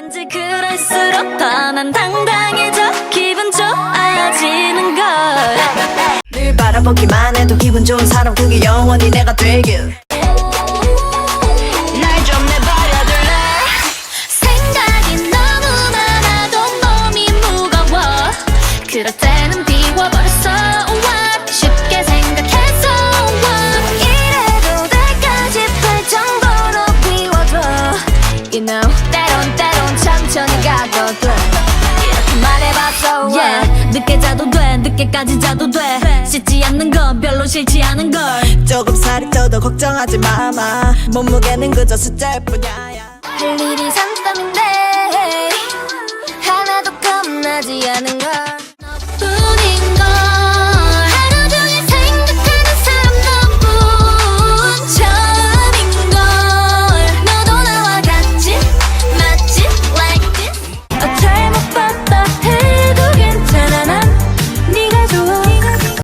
왠지 그럴수록 더난 당당해져. 기분 좋아지는 걸. 늘 바라보기만 해도 기분 좋은 사람 그게 영원히 내가 되길. 날좀 내버려둘래? 생각이 너무 많아도 몸이 무거워. 그럴 때는 비워버렸어. What? 쉽게 생각해서 What? 이래도 될까 싶을 정도로 비워줘 You know 때론 때론 천천히 가도 돼. 이렇게 말해봤어 Yeah. 늦게 자도 돼. 늦게까지 자도 돼. 씻지 않는 건 별로 싫지 않은 걸. 조금 살이 쪄도 걱정하지 마마. 몸무게는 그저 숫자일 뿐이야. 할 일이 산더미인데